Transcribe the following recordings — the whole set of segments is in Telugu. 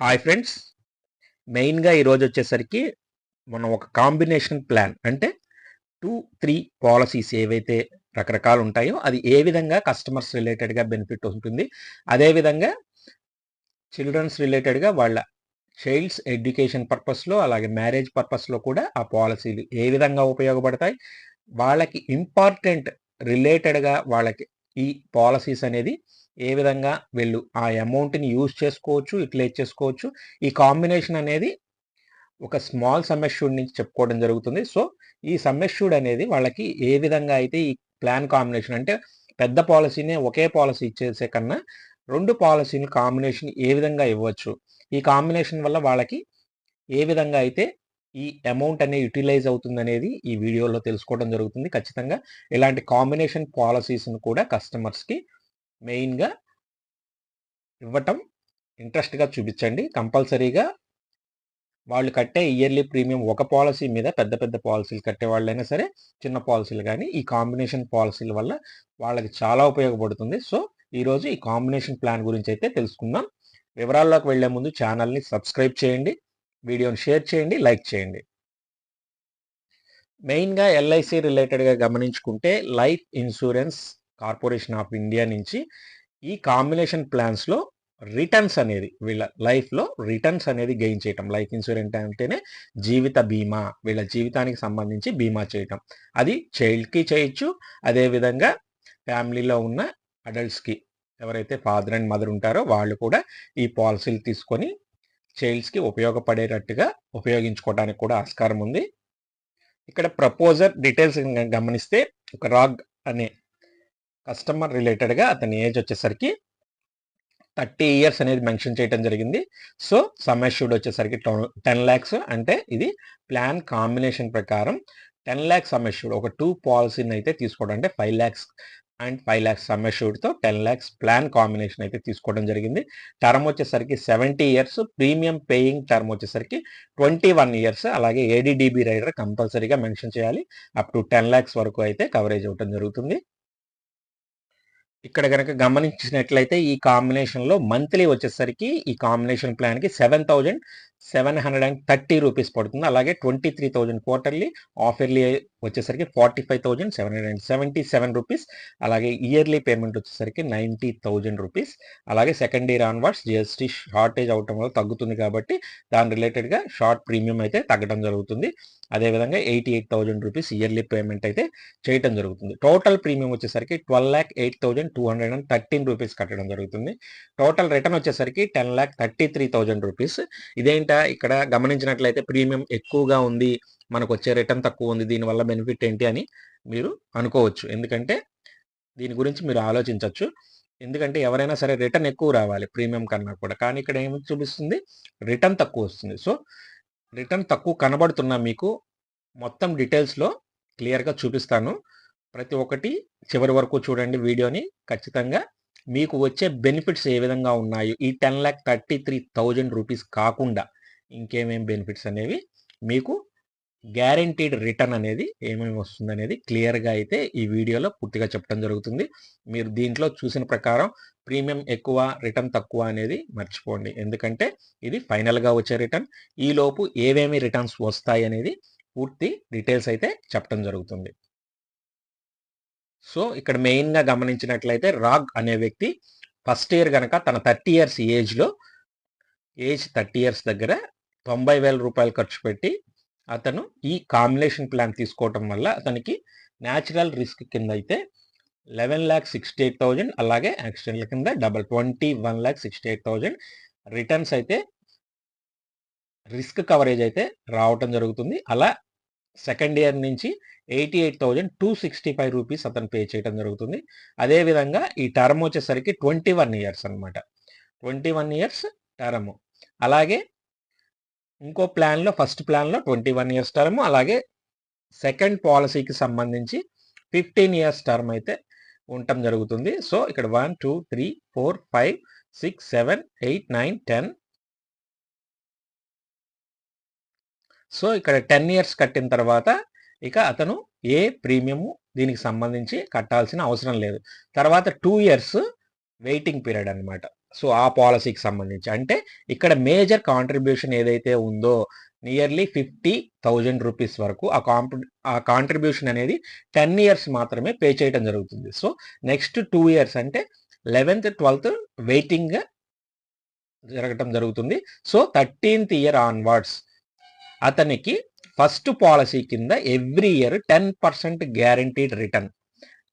Hi friends. మెయిన్గా ఈరోజు వచ్చేసరికి మనం ఒక కాంబినేషన్ ప్లాన్. అంటే టూ త్రీ పాలసీస్ ఏవైతే రకరకాలు ఉంటాయో అది ఏ విధంగా కస్టమర్స్ రిలేటెడ్గా బెనిఫిట్ ఉంటుంది. అదేవిధంగా చిల్డ్రన్స్ రిలేటెడ్గా వాళ్ళ చైల్డ్స్ ఎడ్యుకేషన్ పర్పస్లో అలాగే మ్యారేజ్ పర్పస్లో కూడా ఆ పాలసీలు ఏ విధంగా ఉపయోగపడతాయి. వాళ్ళకి ఇంపార్టెంట్ రిలేటెడ్గా వాళ్ళకి ఈ పాలసీస్ అనేది ఏ విధంగా వీళ్ళు. ఆ అమౌంట్ని యూజ్ చేసుకోవచ్చు యూటిలైజ్ చేసుకోవచ్చు. ఈ కాంబినేషన్ అనేది ఒక స్మాల్ సమ్మెష్యూడ్ నుంచి చెప్పుకోవడం జరుగుతుంది. సో ఈ సమ్మెష్యూడ్ అనేది వాళ్ళకి ఏ విధంగా అయితే ఈ ప్లాన్ కాంబినేషన్ అంటే పెద్ద పాలసీనే ఒకే పాలసీ ఇచ్చేసే కన్నా రెండు పాలసీని కాంబినేషన్ ఏ విధంగా ఇవ్వచ్చు. ఈ కాంబినేషన్ వల్ల వాళ్ళకి ఏ విధంగా అయితే ఈ అమౌంట్ అనేది యూటిలైజ్ అవుతుంది అనేది ఈ వీడియోలో తెలుసుకోవడం జరుగుతుంది. ఖచ్చితంగా ఇలాంటి కాంబినేషన్ పాలసీస్ని కూడా కస్టమర్స్కి మెయిన్గా ఇవ్వటం ఇంట్రెస్ట్గా చూపించండి. కంపల్సరీగా వాళ్ళు కట్టే ఇయర్లీ ప్రీమియం ఒక పాలసీ మీద పెద్ద పెద్ద పాలసీలు కట్టే వాళ్ళైనా సరే చిన్న పాలసీలు కానీ ఈ కాంబినేషన్ పాలసీల వల్ల వాళ్ళకి చాలా ఉపయోగపడుతుంది. సో ఈరోజు ఈ కాంబినేషన్ ప్లాన్ గురించి అయితే తెలుసుకుందాం. వివరాల్లోకి వెళ్ళే ముందు ఛానల్ని సబ్స్క్రైబ్ చేయండి. వీడియోని షేర్ చేయండి లైక్ చేయండి. మెయిన్గా ఎల్ఐసి రిలేటెడ్గా గమనించుకుంటే life insurance corporation of India నుంచి ఈ కాంబినేషన్ ప్లాన్స్లో రిటర్న్స్ అనేది వీళ్ళ లైఫ్లో రిటర్న్స్ అనేది గెయిన్ చేయటం. లైఫ్ ఇన్సూరెన్స్ అంటేనే జీవిత బీమా వీళ్ళ జీవితానికి సంబంధించి బీమా చేయటం. అది చైల్డ్కి చేయొచ్చు అదేవిధంగా ఫ్యామిలీలో ఉన్న అడల్ట్స్కి ఎవరైతే ఫాదర్ అండ్ మదర్ ఉంటారో వాళ్ళు కూడా ఈ పాలసీలు తీసుకొని చైల్డ్స్కి ఉపయోగపడేటట్టుగా ఉపయోగించుకోవడానికి కూడా ఆస్కారం ఉంది. ఇక్కడ ప్రపోజర్ డీటెయిల్స్ గమనిస్తే ఒక రాగ్ అనే కస్టమర్ రిలేటెడ్గా అతని ఏజ్ వచ్చేసరికి థర్టీ ఇయర్స్ అనేది మెన్షన్ చేయడం జరిగింది. సో సమ్మెష్యూడ్ వచ్చేసరికి టెన్ ల్యాక్స్ అంటే ఇది ప్లాన్ కాంబినేషన్ ప్రకారం టెన్ ల్యాక్స్ సమ్మెష్యూడ్ ఒక టూ పాలసీని అయితే తీసుకోవడం అంటే five lakhs and five lakhs సమ్మెష్యూడ్తో ten lakhs plan combination అయితే తీసుకోవడం జరిగింది. టర్మ్ వచ్చేసరికి seventy years premium paying term వచ్చేసరికి ట్వంటీ వన్ ఇయర్స్ అలాగే ఏడీడీబీ రైడర్ కంపల్సరీగా మెన్షన్ చేయాలి. అప్ టు టెన్ ల్యాక్స్ వరకు అయితే కవరేజ్ అవ్వడం జరుగుతుంది. ఇక్కడ కనుక గమనించినట్లయితే ఈ కాంబినేషన్లో మంత్లీ వచ్చేసరికి ఈ combination ప్లాన్కి seven thousand seven hundred and thirty rupees పడుతుంది. అలాగే twenty three thousand quarterly half yearly వచ్చేసరికి forty five thousand seven hundred and seventy seven rupees అలాగే ఇయర్లీ పేమెంట్ వచ్చేసరికి నైంటీ థౌజండ్ రూపీస్ అలాగే second year onwards GST shortage అవటం వల్ల తగ్గుతుంది కాబట్టి దాని రిలేటెడ్గా షార్ట్ ప్రీమియం అయితే తగ్గడం జరుగుతుంది. అదేవిధంగా eighty eight thousand rupees yearly payment అయితే చేయడం జరుగుతుంది. టోటల్ ప్రీమియం వచ్చేసరికి twelve lakh eight thousand two hundred and thirteen rupees కట్టడం జరుగుతుంది. టోటల్ రిటర్న్ వచ్చేసరికి ten lakh thirty three thousand rupees ఇదేంటి ఇక్కడ గమనించినట్లయితే ప్రీమియం ఎక్కువగా ఉంది మనకు వచ్చే రిటర్న్ తక్కువ ఉంది దీనివల్ల బెనిఫిట్ ఏంటి అని మీరు అనుకోవచ్చు. ఎందుకంటే దీని గురించి మీరు ఆలోచించవచ్చు ఎందుకంటే ఎవరైనా సరే రిటర్న్ ఎక్కువ రావాలి ప్రీమియం కన్నా కూడా. కానీ ఇక్కడ ఏమి చూపిస్తుంది? రిటర్న్ తక్కువ వస్తుంది. సో రిటర్న్ తక్కువ కనబడుతున్నా మీకు మొత్తం డీటెయిల్స్లో క్లియర్గా చూపిస్తాను. ప్రతి ఒక్కటి చివరి వరకు చూడండి వీడియోని. ఖచ్చితంగా మీకు వచ్చే బెనిఫిట్స్ ఏ విధంగా ఉన్నాయో? ఈ ten lakh thirty three thousand rupees కాకుండా ఇంకేమేం బెనిఫిట్స్ అనేవి మీకు గ్యారంటీడ్ రిటర్న్ అనేది ఏమేమి వస్తుంది అనేది క్లియర్గా అయితే ఈ వీడియోలో పూర్తిగా చెప్పడం జరుగుతుంది. మీరు దీంట్లో చూసిన ప్రకారం ప్రీమియం ఎక్కువ రిటర్న్ తక్కువ అనేది మర్చిపోండి. ఎందుకంటే ఇది ఫైనల్గా వచ్చే రిటర్న్ ఈలోపు ఏవేమి రిటర్న్స్ వస్తాయి అనేది పూర్తి డీటెయిల్స్ అయితే చెప్పడం జరుగుతుంది. సో ఇక్కడ మెయిన్గా గమనించినట్లయితే రాగ్ అనే వ్యక్తి ఫస్ట్ ఇయర్ కనుక తన థర్టీ ఇయర్స్ ఏజ్లో ఏజ్ థర్టీ ఇయర్స్ దగ్గర తొంభై వేల రూపాయలు ఖర్చు పెట్టి అతను ఈ కాంబినేషన్ ప్లాన్ తీసుకోవటం వల్ల అతనికి న్యాచురల్ రిస్క్ కింద అయితే eleven lakh sixty eight thousand అలాగే యాక్సిడెంట్ల కింద double twenty one lakh sixty eight thousand returns అయితే రిస్క్ కవరేజ్ అయితే రావటం జరుగుతుంది. అలా సెకండ్ ఇయర్ నుంచి eighty eight thousand two sixty five rupees అతను పే చేయడం జరుగుతుంది. అదేవిధంగా ఈ టర్మ్ వచ్చేసరికి ట్వంటీ వన్ ఇయర్స్ అనమాట ట్వంటీ వన్ ఇయర్స్ టర్మ్. అలాగే ఇంకో ప్లాన్లో ఫస్ట్ ప్లాన్లో ట్వంటీ వన్ ఇయర్స్ టర్మ్ అలాగే సెకండ్ పాలసీకి సంబంధించి ఫిఫ్టీన్ ఇయర్స్ టర్మ్ అయితే ఉండటం జరుగుతుంది. సో ఇక్కడ one two three four five six seven eight nine ten. So ఇక్కడ టెన్ ఇయర్స్ కట్టిన తర్వాత ఇక అతను ఏ ప్రీమియము దీనికి సంబంధించి కట్టాల్సిన అవసరం లేదు. తర్వాత టూ ఇయర్స్ వెయిటింగ్ పీరియడ్ అనమాట సో ఆ పాలసీకి సంబంధించి. అంటే ఇక్కడ మేజర్ కాంట్రిబ్యూషన్ ఏదైతే ఉందో నియర్లీ ఫిఫ్టీ థౌజండ్ రూపీస్ వరకు ఆ కాంపి ఆ కాంట్రిబ్యూషన్ అనేది టెన్ ఇయర్స్ మాత్రమే పే చేయడం జరుగుతుంది. సో నెక్స్ట్ టూ ఇయర్స్ అంటే లెవెన్త్ ట్వెల్త్ వెయిటింగ్ జరగటం జరుగుతుంది. సో థర్టీన్త్ ఇయర్ ఆన్వర్డ్స్ అతనికి ఫస్ట్ పాలసీ కింద every year ten percent guaranteed return.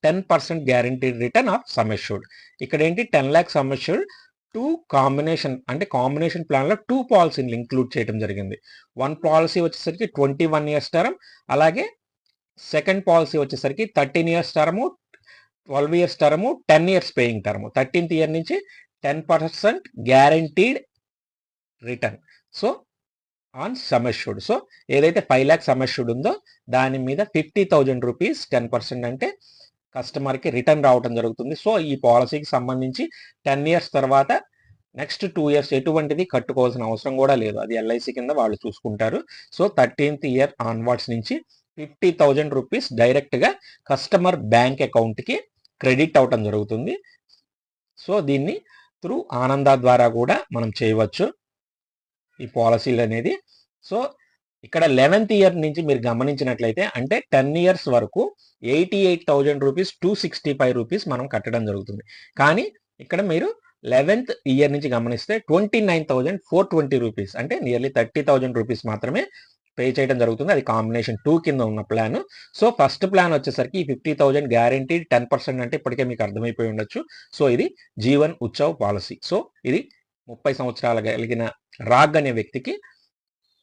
Ten percent guaranteed return of sum assured ఇక్కడ ఏంటి? Ten lakh sum assured two combination అంటే కాంబినేషన్ ప్లాన్లో టూ పాలసీని ఇంక్లూడ్ చేయడం జరిగింది. వన్ పాలసీ వచ్చేసరికి ట్వంటీ వన్ ఇయర్స్ టర్మ్ అలాగే సెకండ్ పాలసీ వచ్చేసరికి thirteen years term twelve years term ten years paying term thirteenth year నుంచి ten percent guaranteed return so on sum assured so ఏదైతే ఫైవ్ ల్యాక్ సమష్యూడ్ ఉందో దాని మీద fifty thousand rupees ten percent అంటే కస్టమర్కి రిటర్న్ రావడం జరుగుతుంది. సో ఈ పాలసీకి సంబంధించి టెన్ ఇయర్స్ తర్వాత నెక్స్ట్ టూ ఇయర్స్ ఎటువంటిది కట్టుకోవాల్సిన అవసరం కూడా లేదు. అది ఎల్ఐసి కింద వాళ్ళు చూసుకుంటారు. సో థర్టీన్త్ ఇయర్ ఆన్వర్డ్స్ నుంచి ఫిఫ్టీ థౌజండ్ రూపీస్ డైరెక్ట్గా కస్టమర్ బ్యాంక్ అకౌంట్కి క్రెడిట్ అవటం జరుగుతుంది. సో దీన్ని త్రూ ఆనంద ద్వారా కూడా మనం చేయవచ్చు. ఈ పాలసీలు అనేది సో ఇక్కడ లెవెన్త్ ఇయర్ నుంచి మీరు గమనించినట్లయితే అంటే టెన్ ఇయర్స్ వరకు eighty eight thousand rupees two sixty five rupees మనం కట్టడం జరుగుతుంది. కానీ ఇక్కడ మీరు లెవెన్త్ ఇయర్ నుంచి గమనిస్తే twenty nine thousand four twenty rupees అంటే నియర్లీ థర్టీ థౌజండ్ రూపీస్ మాత్రమే పే చేయడం జరుగుతుంది. అది కాంబినేషన్ టూ కింద ఉన్న ప్లాన్ సో ఫస్ట్ ప్లాన్ వచ్చేసరికి fifty thousand guarantee ten percent అంటే ఇప్పటికే మీకు అర్థమైపోయి ఉండొచ్చు. సో ఇది జీవన్ ఉత్సవ్ పాలసీ. సో ఇది ముప్పై సంవత్సరాలు కలిగిన రాగ్ అనే వ్యక్తికి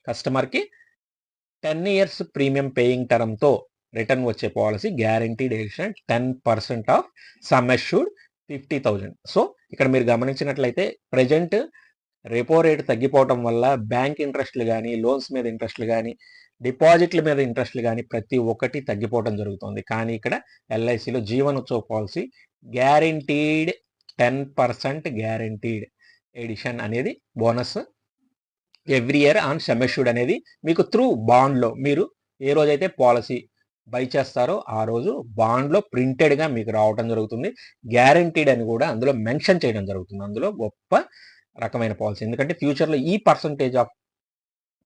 కస్టమర్కి టెన్ ఇయర్స్ ప్రీమియం పేయింగ్ టర్మ్తో రిటర్న్ వచ్చే policy guaranteed addition ten percent of sum assured fifty thousand. So ఇక్కడ మీరు గమనించినట్లయితే ప్రజెంట్ రెపో రేటు తగ్గిపోవటం వల్ల బ్యాంక్ ఇంట్రెస్ట్లు కానీ లోన్స్ మీద ఇంట్రెస్ట్లు కానీ డిపాజిట్ల మీద ఇంట్రెస్ట్లు కానీ ప్రతి ఒక్కటి తగ్గిపోవడం జరుగుతుంది. కానీ ఇక్కడ ఎల్ఐసిలో Jeevan Utsav policy guaranteed ten percent guaranteed addition అనేది bonus every year on sum assured అనేది మీకు త్రూ బాండ్లో మీరు ఏ రోజైతే పాలసీ బై చేస్తారో ఆ రోజు బాండ్లో ప్రింటెడ్గా మీకు రావడం జరుగుతుంది. గ్యారంటీడ్ అని కూడా అందులో మెన్షన్ చేయడం జరుగుతుంది. అందులో గొప్ప రకమైన పాలసీ. ఎందుకంటే ఫ్యూచర్లో ఈ పర్సంటేజ్ ఆఫ్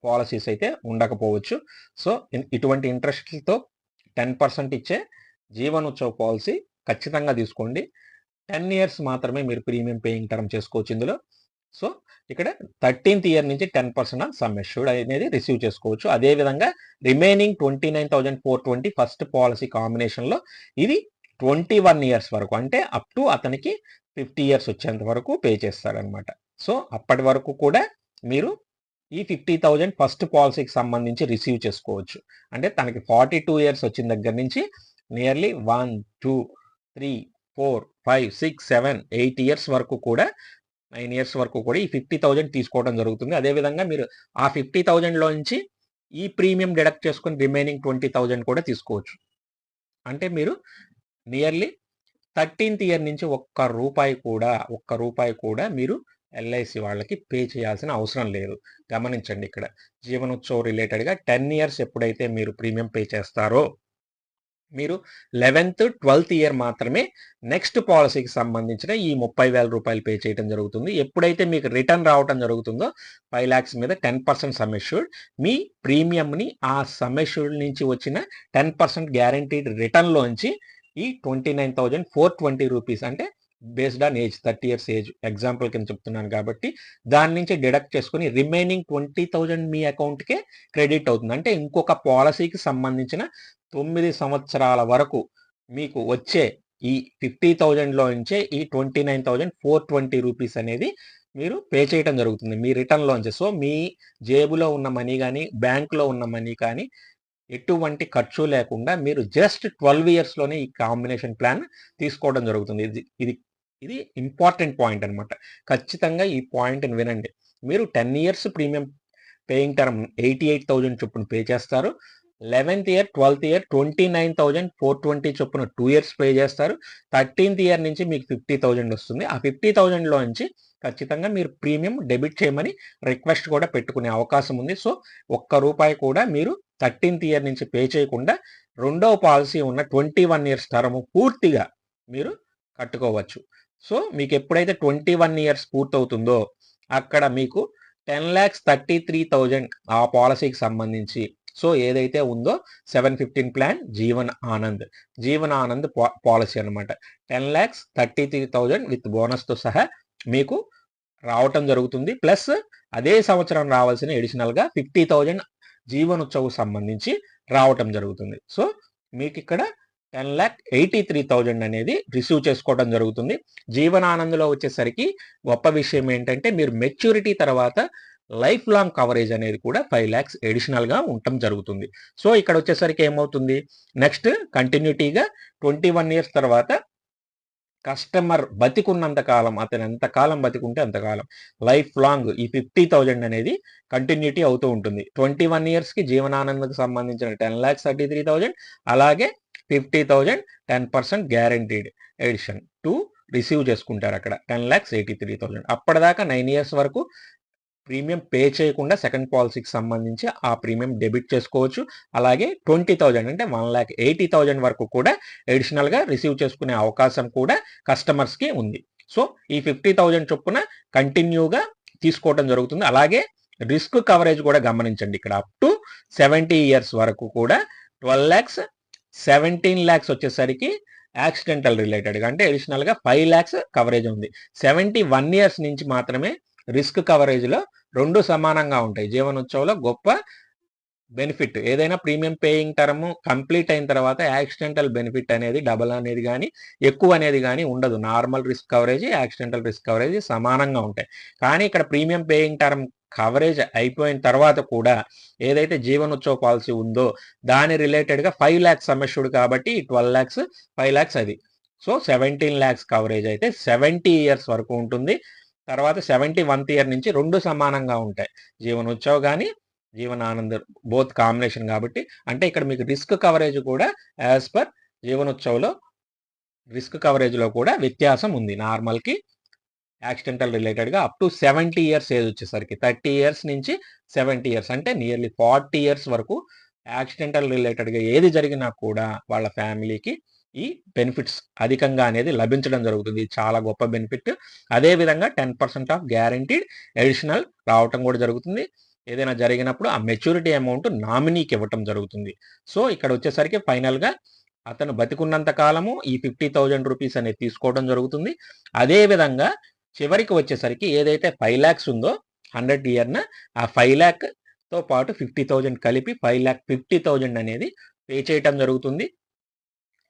పాలసీస్ అయితే ఉండకపోవచ్చు. సో ఇటువంటి ఇంట్రెస్ట్తో టెన్ పర్సెంట్ ఇచ్చే జీవనోత్సవ పాలసీ ఖచ్చితంగా తీసుకోండి. టెన్ ఇయర్స్ మాత్రమే మీరు ప్రీమియం పేయింగ్ టర్మ్ చేసుకోవచ్చు ఇందులో. సో ఇక్కడ థర్టీన్త్ ఇయర్ నుంచి ten percent on sum assured అనేది రిసీవ్ చేసుకోవచ్చు. అదేవిధంగా remaining twenty nine thousand four twenty first policy కాంబినేషన్లో ఇది ట్వంటీ వన్ ఇయర్స్ వరకు అంటే అప్ టు అతనికి ఫిఫ్టీ ఇయర్స్ వచ్చేంత వరకు పే చేస్తారనమాట సో అప్పటి వరకు కూడా మీరు ఈ ఫిఫ్టీ థౌజండ్ ఫస్ట్ పాలసీకి సంబంధించి రిసీవ్ చేసుకోవచ్చు. అంటే తనకి ఫార్టీ టూ ఇయర్స్ వచ్చిన దగ్గర నుంచి nearly one two three four five six seven eight years వరకు కూడా నైన్ ఇయర్స్ వరకు కూడా ఈ ఫిఫ్టీ థౌజండ్ తీసుకోవడం జరుగుతుంది. అదేవిధంగా మీరు ఆ ఫిఫ్టీ థౌజండ్లో నుంచి ఈ ప్రీమియం డిడక్ట్ చేసుకుని రిమైనింగ్ ట్వంటీ థౌజండ్ కూడా తీసుకోవచ్చు. అంటే మీరు నియర్లీ థర్టీన్త్ ఇయర్ నుంచి ఒక్క రూపాయి కూడా ఒక్క రూపాయి కూడా మీరు ఎల్ఐసి వాళ్ళకి పే చేయాల్సిన అవసరం లేదు. గమనించండి ఇక్కడ. జీవనోత్సవం రిలేటెడ్గా టెన్ ఇయర్స్ ఎప్పుడైతే మీరు ప్రీమియం పే చేస్తారో మీరు లెవెన్త్ ట్వెల్త్ ఇయర్ మాత్రమే నెక్స్ట్ పాలసీకి సంబంధించిన ఈ ముప్పై వేల రూపాయలు పే చేయడం జరుగుతుంది. ఎప్పుడైతే మీకు రిటర్న్ రావడం జరుగుతుందో ఫైవ్ ల్యాక్స్ మీద టెన్ పర్సెంట్ సమ్మెష్యూర్డ్ మీ ప్రీమియంని ఆ సమ్మెష్యూర్డ్ నుంచి వచ్చిన టెన్ పర్సెంట్ గ్యారంటీడ్ రిటర్న్లోంచి ఈ twenty nine thousand four twenty rupees అంటే based on age thirty years age example కింద చెప్తున్నాను కాబట్టి దాని నుంచి డిడక్ట్ చేసుకుని రిమైనింగ్ ట్వంటీ థౌజండ్ మీ అకౌంట్కే క్రెడిట్ అవుతుంది. అంటే ఇంకొక పాలసీకి సంబంధించిన తొమ్మిది సంవత్సరాల వరకు మీకు వచ్చే ఈ ఫిఫ్టీ థౌజండ్లో నుంచే ఈ twenty nine thousand four twenty rupees అనేది మీరు పే చేయడం జరుగుతుంది. మీ రిటర్న్లోంచి సో మీ జేబులో ఉన్న మనీ కానీ బ్యాంకులో ఉన్న మనీ కానీ ఎటువంటి ఖర్చు లేకుండా మీరు జస్ట్ ట్వెల్వ్ ఇయర్స్లోనే ఈ కాంబినేషన్ ప్లాన్ తీసుకోవడం జరుగుతుంది. ఇది ఇది ఇది ఇంపార్టెంట్ పాయింట్ అనమాట ఖచ్చితంగా ఈ పాయింట్ని వినండి. మీరు ten years premium paying term eighty eight thousand చొప్పున పే చేస్తారు. Eleventh year twelfth year twenty nine thousand four twenty చొప్పున టూ ఇయర్స్ పే చేస్తారు. థర్టీన్త్ ఇయర్ నుంచి మీకు ఫిఫ్టీ థౌజండ్ వస్తుంది. ఆ ఫిఫ్టీ థౌజండ్లో నుంచి ఖచ్చితంగా మీరు ప్రీమియం డెబిట్ చేయమని రిక్వెస్ట్ కూడా పెట్టుకునే అవకాశం ఉంది. సో ఒక్క రూపాయి కూడా మీరు థర్టీన్త్ ఇయర్ నుంచి పే చేయకుండా రెండవ పాలసీ ఉన్న ట్వంటీ వన్ ఇయర్స్ టర్మ్ పూర్తిగా మీరు కట్టుకోవచ్చు. సో మీకు ఎప్పుడైతే ట్వంటీ వన్ ఇయర్స్ పూర్తవుతుందో అక్కడ మీకు ten lakhs thirty three thousand ఆ పాలసీకి సంబంధించి సో ఏదైతే ఉందో seven fifteen plan Jeevan Anand. Jeevan Anand policy అనమాట ten lakhs thirty three thousand with బోనస్తో సహా మీకు రావటం జరుగుతుంది. ప్లస్ అదే సంవత్సరం రావాల్సిన ఎడిషనల్గా ఫిఫ్టీ థౌజండ్ జీవన్ సంబంధించి రావటం జరుగుతుంది. సో మీకు ఇక్కడ ten lakh eighty three thousand అనేది రిసీవ్ చేసుకోవడం జరుగుతుంది. జీవనానందలో వచ్చేసరికి గొప్ప విషయం ఏంటంటే మీరు మెచ్యూరిటీ తర్వాత లైఫ్ లాంగ్ కవరేజ్ అనేది కూడా ఫైవ్ ల్యాక్స్ అడిషనల్గా ఉండటం జరుగుతుంది. సో ఇక్కడ వచ్చేసరికి ఏమవుతుంది? నెక్స్ట్ కంటిన్యూటీగా ట్వంటీ వన్ ఇయర్స్ తర్వాత కస్టమర్ బతికున్నంత కాలం అతను ఎంత కాలం బతికుంటే అంతకాలం లైఫ్ లాంగ్ ఈ ఫిఫ్టీ థౌజండ్ అనేది కంటిన్యూటీ అవుతూ ఉంటుంది. ట్వంటీ వన్ ఇయర్స్కి జీవనానందకు సంబంధించిన ten lakhs thirty three thousand అలాగే fifty thousand ten percent guaranteed addition to receive చేసుకుంటారు అక్కడ. Ten lakhs eighty three thousand. అప్పటిదాకా నైన్ ఇయర్స్ వరకు ప్రీమియం పే చేయకుండా సెకండ్ పాలసీకి సంబంధించి ఆ ప్రీమియం డెబిట్ చేసుకోవచ్చు. అలాగే ట్వంటీ థౌజండ్ అంటే వన్ ల్యాక్ ఎయిటీ థౌజండ్ వరకు కూడా అడిషనల్గా రిసీవ్ చేసుకునే అవకాశం కూడా కస్టమర్స్కి ఉంది. సో ఈ ఫిఫ్టీ థౌజండ్ చొప్పున కంటిన్యూగా తీసుకోవడం జరుగుతుంది. అలాగే రిస్క్ కవరేజ్ కూడా గమనించండి ఇక్కడ. అప్ టు సెవెంటీ ఇయర్స్ వరకు కూడా ట్వెల్వ్ ల్యాక్స్ సెవెంటీన్ ల్యాక్స్ వచ్చేసరికి యాక్సిడెంటల్ రిలేటెడ్గా అంటే అడిషనల్గా ఫైవ్ ల్యాక్స్ కవరేజ్ ఉంది. సెవెంటీ వన్ ఇయర్స్ నుంచి మాత్రమే రిస్క్ కవరేజ్లో రెండు సమానంగా ఉంటాయి. జీవనోత్సవంలో గొప్ప బెనిఫిట్. ఏదైనా ప్రీమియం పేయింగ్ టర్మ్ కంప్లీట్ అయిన తర్వాత యాక్సిడెంటల్ బెనిఫిట్ అనేది డబల్ అనేది కానీ ఎక్కువ అనేది కానీ ఉండదు. Normal risk coverage accidental risk coverage సమానంగా ఉంటాయి. కానీ ఇక్కడ ప్రీమియం పేయింగ్ టర్మ్ కవరేజ్ అయిపోయిన తర్వాత కూడా ఏదైతే జీవనోత్సవ పాలసీ ఉందో దాని రిలేటెడ్గా ఫైవ్ ల్యాక్స్ సమస్యుడు కాబట్టి ట్వెల్వ్ ల్యాక్స్ ఫైవ్ ల్యాక్స్ అది. సో సెవెంటీన్ ల్యాక్స్ కవరేజ్ అయితే సెవెంటీ ఇయర్స్ వరకు ఉంటుంది. తర్వాత సెవెంటీ వన్త్ ఇయర్ నుంచి రెండు సమానంగా ఉంటాయి. జీవనోత్సవ్ కానీ జీవనానంద బోత్ కాంబినేషన్ కాబట్టి అంటే ఇక్కడ మీకు రిస్క్ కవరేజ్ కూడా యాజ్ పర్ జీవనోత్సవ్లో రిస్క్ కవరేజ్లో కూడా వ్యత్యాసం ఉంది. నార్మల్కి యాక్సిడెంటల్ రిలేటెడ్గా up to seventy years age వచ్చేసరికి థర్టీ ఇయర్స్ నుంచి సెవెంటీ ఇయర్స్ అంటే నియర్లీ ఫార్టీ ఇయర్స్ వరకు యాక్సిడెంటల్ రిలేటెడ్గా ఏది జరిగినా కూడా వాళ్ళ ఫ్యామిలీకి ఈ బెనిఫిట్స్ అధికంగా అనేది లభించడం జరుగుతుంది. చాలా గొప్ప బెనిఫిట్. అదేవిధంగా ten percent of guaranteed additional రావటం కూడా జరుగుతుంది. ఏదైనా జరిగినప్పుడు ఆ మెచ్యూరిటీ అమౌంట్ నామినీకి ఇవ్వటం జరుగుతుంది. సో ఇక్కడ వచ్చేసరికి ఫైనల్గా అతను బతికున్నంత కాలము ఈ ఫిఫ్టీ థౌజండ్ రూపీస్ అనేది తీసుకోవడం జరుగుతుంది. అదేవిధంగా చివరికి వచ్చేసరికి ఏదైతే ఫైవ్ ల్యాక్స్ ఉందో హండ్రెడ్ ఇయర్న ఆ ఫైవ్ ల్యాక్తో పాటు ఫిఫ్టీ థౌజండ్ కలిపి ఫైవ్ ల్యాక్ ఫిఫ్టీ థౌజండ్ అనేది పే చేయటం జరుగుతుంది.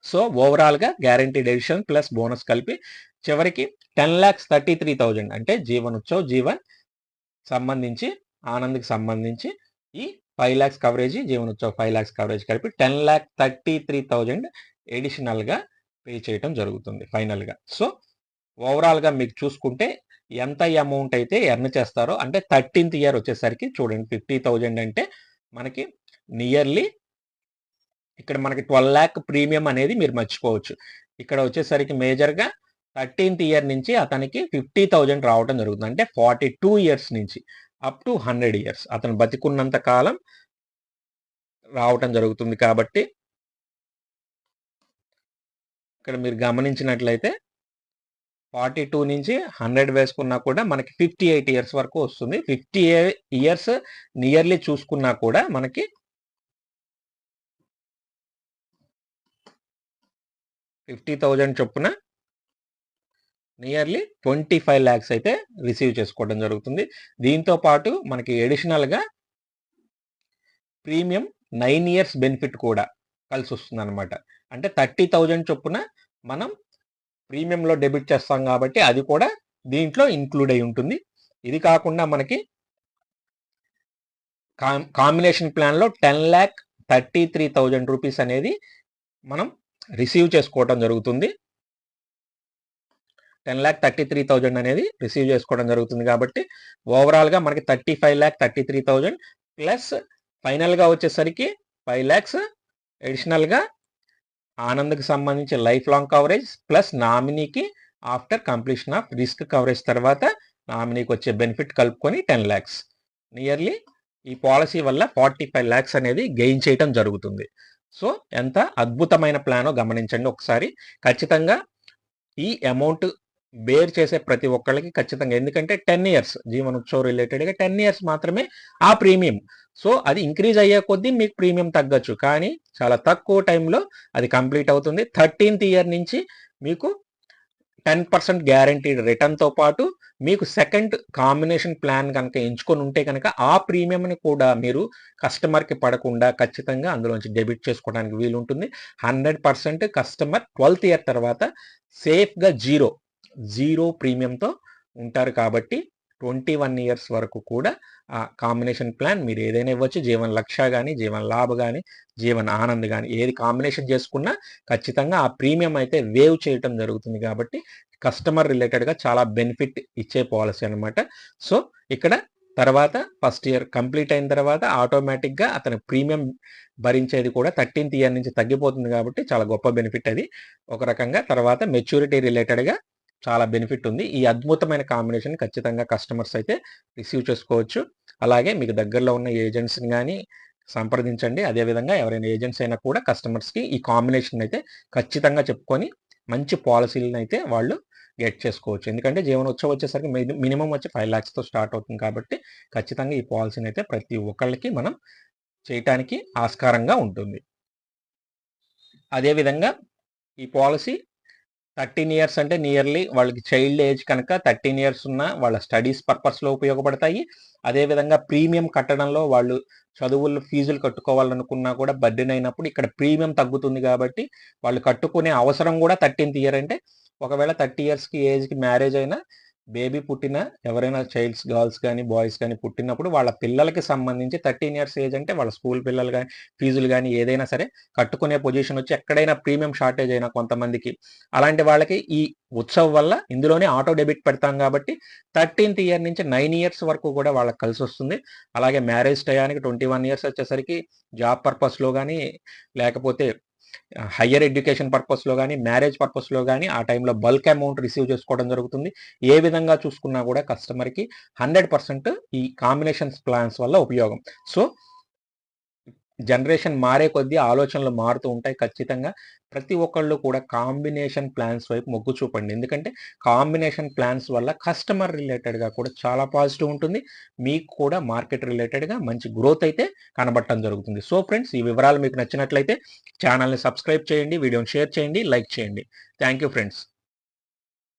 సో ఓవరాల్గా గ్యారంటీడ్ ఎడిషన్ ప్లస్ బోనస్ కలిపి చివరికి ten lakhs thirty three thousand అంటే జీవనుత్సవ్ జీవన్ సంబంధించి ఆనంద్కి సంబంధించి ఈ five lakhs coverage Jeevan Utsav five lakhs coverage కలిపి ten lakh thirty three thousand ఎడిషనల్గా pay చేయటం జరుగుతుంది ఫైనల్గా సో ఓవరాల్గా మీకు చూసుకుంటే ఎంత అమౌంట్ అయితే ఎర్న్ చేస్తారో అంటే థర్టీన్త్ ఇయర్ వచ్చేసరికి చూడండి ఫిఫ్టీ థౌజండ్ అంటే మనకి నియర్లీ ఇక్కడ మనకి ట్వెల్వ్ ల్యాక్ ప్రీమియం అనేది మీరు మర్చిపోవచ్చు. ఇక్కడ వచ్చేసరికి మేజర్గా థర్టీన్త్ ఇయర్ నుంచి అతనికి ఫిఫ్టీ థౌజండ్ రావడం జరుగుతుంది. అంటే ఫార్టీ టూ ఇయర్స్ నుంచి అప్ టు హండ్రెడ్ ఇయర్స్ అతను బతికున్నంత కాలం రావటం జరుగుతుంది కాబట్టి ఇక్కడ మీరు గమనించినట్లయితే ఫార్టీ టూ నుంచి హండ్రెడ్ వేసుకున్నా కూడా మనకి ఫిఫ్టీ ఎయిట్ ఇయర్స్ వరకు వస్తుంది. ఫిఫ్టీ ఇయర్స్ నియర్లీ చూసుకున్నా కూడా మనకి ఫిఫ్టీ థౌజండ్ చొప్పున నియర్లీ ట్వంటీ ఫైవ్ ల్యాక్స్ అయితే రిసీవ్ చేసుకోవడం జరుగుతుంది. దీంతో పాటు మనకి ఎడిషనల్గా ప్రీమియం నైన్ ఇయర్స్ బెనిఫిట్ కూడా కలిసి వస్తుంది అనమాట అంటే థర్టీ థౌజండ్ చొప్పున మనం ప్రీమియంలో డెబిట్ చేస్తాం కాబట్టి అది కూడా దీంట్లో ఇంక్లూడ్ అయి ఉంటుంది. ఇది కాకుండా మనకి కాంబినేషన్ ప్లాన్లో ten lakh thirty three thousand rupees అనేది మనం రిసీవ్ చేసుకోవటం జరుగుతుంది. Ten lakh thirty three thousand అనేది రిసీవ్ చేసుకోవడం జరుగుతుంది కాబట్టి ఓవరాల్గా మనకి thirty five lakh thirty three thousand plus ఫైనల్గా వచ్చేసరికి ఫైవ్ ల్యాక్స్ అడిషనల్గా ఆనంద్కి సంబంధించి లైఫ్ లాంగ్ కవరేజ్ ప్లస్ నామినీకి after completion of risk coverage తర్వాత నామినీకి వచ్చే బెనిఫిట్ కలుపుకొని టెన్ ల్యాక్స్ నియర్లీ ఈ పాలసీ వల్ల ఫార్టీ ఫైవ్ ల్యాక్స్ అనేది గెయిన్ చేయటం జరుగుతుంది. సో ఎంత అద్భుతమైన ప్లానో గమనించండి ఒకసారి. ఖచ్చితంగా ఈ అమౌంట్ బేర్ చేసే ప్రతి ఒక్కళ్ళకి ఖచ్చితంగా. ఎందుకంటే టెన్ ఇయర్స్ జీవనోత్సవం రిలేటెడ్గా టెన్ ఇయర్స్ మాత్రమే ఆ ప్రీమియం. సో అది ఇంక్రీజ్ అయ్యే కొద్దీ మీకు ప్రీమియం తగ్గచ్చు. కానీ చాలా తక్కువ టైంలో అది కంప్లీట్ అవుతుంది. థర్టీన్త్ ఇయర్ నుంచి మీకు టెన్ పర్సెంట్ గ్యారంటీడ్ రిటర్న్తో పాటు మీకు సెకండ్ కాంబినేషన్ ప్లాన్ కనుక ఎంచుకొని ఉంటే కనుక ఆ ప్రీమియంని కూడా మీరు కస్టమర్కి పడకుండా ఖచ్చితంగా అందులోంచి డెబిట్ చేసుకోవడానికి వీలు ఉంటుంది hundred percent customer twelfth year తర్వాత సేఫ్గా జీరో జీరో ప్రీమియంతో ఉంటారు కాబట్టి ట్వంటీ వన్ ఇయర్స్ వరకు కూడా ఆ కాంబినేషన్ ప్లాన్ మీరు ఏదైనా ఇవ్వచ్చు. జీవన్ లక్ష కానీ జీవన్ లాభ కానీ జీవన్ ఆనంద్ కానీ ఏది కాంబినేషన్ చేసుకున్నా ఖచ్చితంగా ఆ ప్రీమియం అయితే వేవ్ చేయటం జరుగుతుంది కాబట్టి కస్టమర్ రిలేటెడ్గా చాలా బెనిఫిట్ ఇచ్చే పాలసీ అనమాట సో ఇక్కడ తర్వాత ఫస్ట్ ఇయర్ కంప్లీట్ అయిన తర్వాత ఆటోమేటిక్గా అతను ప్రీమియం భరించేది కూడా థర్టీన్త్ ఇయర్ నుంచి తగ్గిపోతుంది కాబట్టి చాలా గొప్ప బెనిఫిట్ అది. ఒక రకంగా తర్వాత మెచ్యూరిటీ రిలేటెడ్గా చాలా బెనిఫిట్ ఉంది. ఈ అద్భుతమైన కాంబినేషన్ ఖచ్చితంగా కస్టమర్స్ అయితే రిసీవ్ చేసుకోవచ్చు. అలాగే మీకు దగ్గరలో ఉన్న ఏజెంట్స్ని కానీ సంప్రదించండి. అదేవిధంగా ఎవరైనా ఏజెంట్స్ అయినా కూడా కస్టమర్స్కి ఈ కాంబినేషన్ అయితే ఖచ్చితంగా చెప్పుకొని మంచి పాలసీలను అయితే వాళ్ళు గెట్ చేసుకోవచ్చు. ఎందుకంటే జీవన ఉత్సవం వచ్చేసరికి మినిమం వచ్చి ఫైవ్ ల్యాక్స్తో స్టార్ట్ అవుతుంది కాబట్టి ఖచ్చితంగా ఈ పాలసీని అయితే ప్రతి ఒక్కళ్ళకి మనం చేయటానికి ఆస్కారంగా ఉంటుంది. అదేవిధంగా ఈ పాలసీ థర్టీన్ ఇయర్స్ అంటే నియర్లీ వాళ్ళకి చైల్డ్ ఏజ్ కనుక థర్టీన్ ఇయర్స్ ఉన్న వాళ్ళ స్టడీస్ పర్పస్లో ఉపయోగపడతాయి. అదేవిధంగా ప్రీమియం కట్టడంలో వాళ్ళు చదువులు ఫీజులు కట్టుకోవాలనుకున్నా కూడా బర్డెన్ అయినప్పుడు ఇక్కడ ప్రీమియం తగ్గుతుంది కాబట్టి వాళ్ళు కట్టుకునే అవసరం కూడా థర్టీన్త్ ఇయర్ అంటే ఒకవేళ థర్టీ ఇయర్స్కి ఏజ్కి మ్యారేజ్ అయినా బేబీ పుట్టిన ఎవరైనా చైల్డ్స్ గర్ల్స్ కానీ బాయ్స్ కానీ పుట్టినప్పుడు వాళ్ళ పిల్లలకి సంబంధించి థర్టీన్ ఇయర్స్ ఏజ్ అంటే వాళ్ళ స్కూల్ పిల్లలు కానీ ఫీజులు కానీ ఏదైనా సరే కట్టుకునే పొజిషన్ వచ్చి ఎక్కడైనా ప్రీమియం షార్టేజ్ అయినా కొంతమందికి. అలాంటి వాళ్ళకి ఈ ఉత్సవ్ వల్ల ఇందులోనే ఆటో డెబిట్ పెడతాం కాబట్టి థర్టీన్త్ ఇయర్ నుంచి నైన్ ఇయర్స్ వరకు కూడా వాళ్ళకి కలిసి వస్తుంది. అలాగే మ్యారేజ్ టయానికి ట్వంటీ వన్ ఇయర్స్ వచ్చేసరికి జాబ్ పర్పస్లో కానీ లేకపోతే హయ్యర్ ఎడ్యుకేషన్ పర్పస్లో కానీ మ్యారేజ్ పర్పస్లో కానీ ఆ టైంలో బల్క్ అమౌంట్ రిసీవ్ చేసుకోవడం జరుగుతుంది. ఏ విధంగా చూసుకున్నా కూడా కస్టమర్కి హండ్రెడ్ పర్సెంట్ ఈ కాంబినేషన్స్ ప్లాన్స్ వల్ల ఉపయోగం. సో జనరేషన్ మారే కొద్దీ ఆలోచనలు మారుతూ ఉంటాయి ఖచ్చితంగా. ప్రతి ఒక్కళ్ళు కూడా కాంబినేషన్ ప్లాన్స్ వైపు మొగ్గు చూపండి. ఎందుకంటే కాంబినేషన్ ప్లాన్స్ వల్ల కస్టమర్ రిలేటెడ్గా కూడా చాలా పాజిటివ్ ఉంటుంది. మీకు కూడా మార్కెట్ రిలేటెడ్గా మంచి గ్రోత్ అయితే కనబడటం జరుగుతుంది. సో ఫ్రెండ్స్ ఈ వివరాలు మీకు నచ్చినట్లయితే ఛానల్ని సబ్స్క్రైబ్ చేయండి వీడియోని షేర్ చేయండి లైక్ చేయండి. Thank you friends.